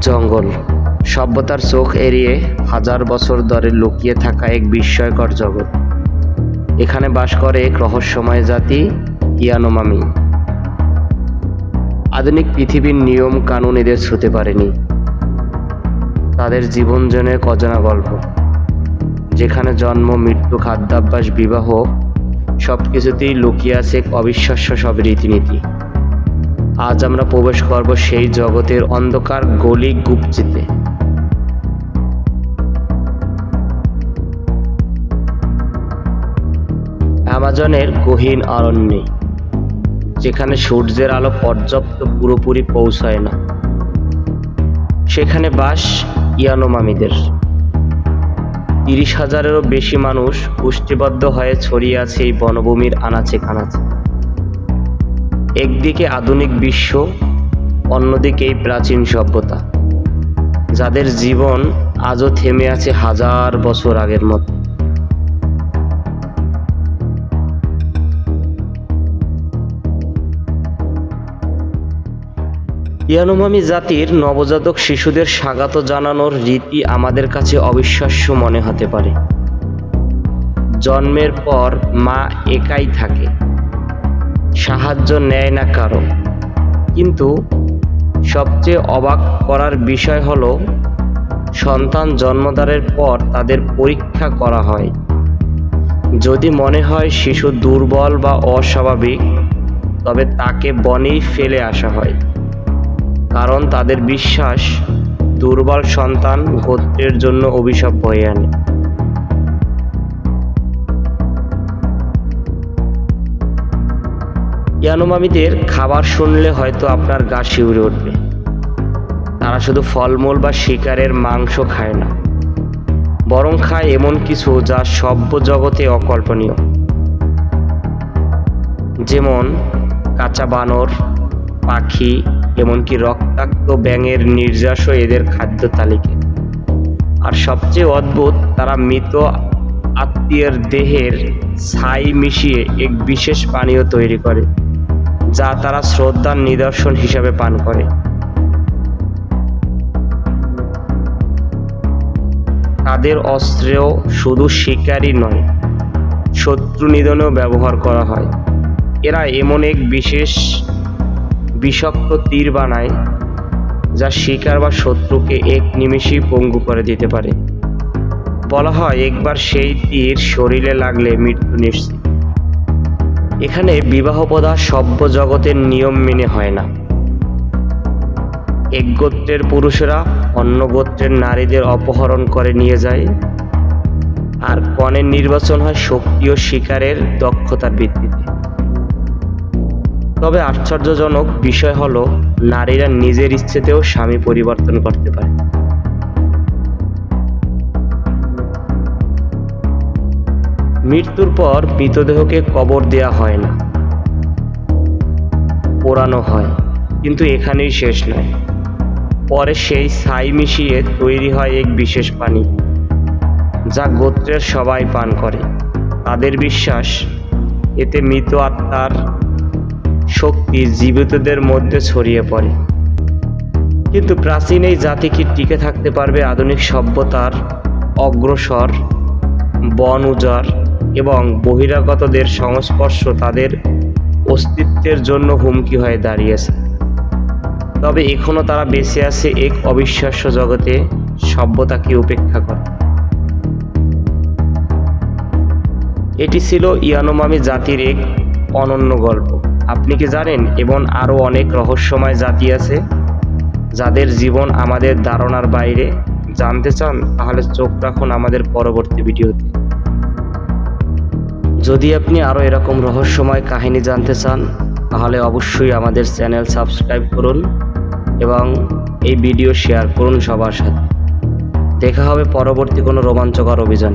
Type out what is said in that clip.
জঙ্গল। সভ্যতার চোখ এড়িয়ে হাজার বছর ধরে লুকিয়ে থাকা এক বিস্ময়কর জগৎ। এখানে বাস করে এক রহস্যময় জাতি ইয়ানোমামি আধুনিক পৃথিবীর নিয়ম কানুন এদের ছুতে পারেনি। তাদের জীবন যেন এক অজানা গল্প। যেখানে জন্ম, মৃত্যু, খাদ্যাভ্যাস, বিবাহ সব কিছুতেই লুকিয়ে আছে এক অবিশ্বাস্য সব রীতিনীতি। আজ আমরা প্রবেশ করব সেই জগতের অন্ধকার গলি গুপচিতে অ্যামাজনের গহীন অরণ্যে যেখানে সূর্যের আলো পর্যাপ্ত পুরোপুরি পৌঁছায় না। সেখানে বাস ইয়ানোমামিদের। তিরিশ হাজারেরও বেশি মানুষ পুষ্টিবদ্ধ হয়ে ছড়িয়ে আছে এই বনভূমির আনাচে কানাচে একদিকে আধুনিক বিশ্ব, অন্যদিকে এই প্রাচীন সভ্যতা, যাদের জীবন আজও থেমে আছে হাজার বছর আগের মতো। ইয়ানোমামি জাতির নবজাতক শিশুদের স্বাগত জানানোর রীতি আমাদের কাছে অবিশ্বাস্য মনে হতে পারে। জন্মের পর মা একাই থাকে। সাহায্য নেয় না কারও। কিন্তু সবচেয়ে অবাক করার বিষয় হলো, সন্তান জন্মদানের পর তাদের পরীক্ষা করা হয়। যদি মনে হয় শিশু দুর্বল বা অস্বাভাবিক, তবে তাকে বনেই ফেলে আসা হয়। কারণ তাদের বিশ্বাস, দুর্বল সন্তান গোত্রের জন্য অভিশাপ বয়ে আনে। ইয়ানোমামিদের খাবার শুনলে হয়তো আপনার গা শিউরে উঠবে। তারা শুধু ফলমূল বা শিকারের মাংস খায় না, বরং খায় এমন কিছু যা সভ্য জগতে অকল্পনীয়। যেমন কাঁচা বানর, পাখি, এমনকি রক্তাক্ত ব্যাঙের নির্যাসও এদের খাদ্য তালিকায়। আর সবচেয়ে অদ্ভুত, তারা মৃত আত্মীয়ের দেহের ছাই মিশিয়ে এক বিশেষ পানীয় তৈরি করে। যা তারা শ্রদ্ধার নিদর্শন হিসাবে পান করে। তাদের অস্ত্রেও শুধু শিকারই নয়, শত্রু নিধনেও ব্যবহার করা হয়। এরা এমন এক বিশেষ বিষাক্ত তীর বানায়, যা শিকার বা শত্রুকে এক নিমেষেই পঙ্গু করে দিতে পারে। বলা হয়, একবার সেই তীর শরীরে লাগলে মৃত্যু নিশ্চিত। এখানে বিবাহ পদা সভ্য জগতের নিয়ম মেনে হয় না। এক গোত্রের পুরুষেরা অন্য গোত্রের নারীদের অপহরণ করে নিয়ে যায় আর কনের নির্বাচন হয় শক্তি ও শিকারের দক্ষতার ভিত্তিতে। তবে আশ্চর্যজনক বিষয় হলো, নারীরা নিজের ইচ্ছেতেও স্বামী পরিবর্তন করতে পারে। মৃত্যুর পর মৃতদেহকে কবর দেয়া হয় না। পোড়ানো হয়। কিন্তু এখানেই শেষ নয়। পরে সেই ছাই মিশিয়ে তৈরি হয় এক বিশেষ পানি, যা গোত্রের সবাই পান করে। তাদের বিশ্বাস, এতে মৃত আত্মার শক্তি জীবিতদের মধ্যে ছড়িয়ে পড়ে। কিন্তু প্রাচীন এই জাতি কি টিকে থাকতে পারবে? আধুনিক সভ্যতার অগ্রসর, বন উজাড় এবং বহিরাগতদের সংস্পর্শ তাদের অস্তিত্বের জন্য হুমকি হয়ে দাঁড়িয়েছে। তবে এখনও তারা বেঁচে আছে এক অবিশ্বাস্য জগতে সভ্যতাকে উপেক্ষা করে। এটি ছিল ইয়ানোমামি জাতির এক অনন্য গল্প। আপনি কি জানেন, এবং আরও অনেক রহস্যময় জাতি আছে, যাদের জীবন আমাদের ধারণার বাইরে। জানতে চান, তাহলে চোখ রাখুন আমাদের পরবর্তী ভিডিওতে। যদি আপনি আরও এরকম রহস্যময় কাহিনী জানতে চান, তাহলে অবশ্যই আমাদের চ্যানেল সাবস্ক্রাইব করুন এবং এই ভিডিও শেয়ার করুন সবার সাথে। দেখা হবে পরবর্তী কোনো রোমাঞ্চকর অভিযান।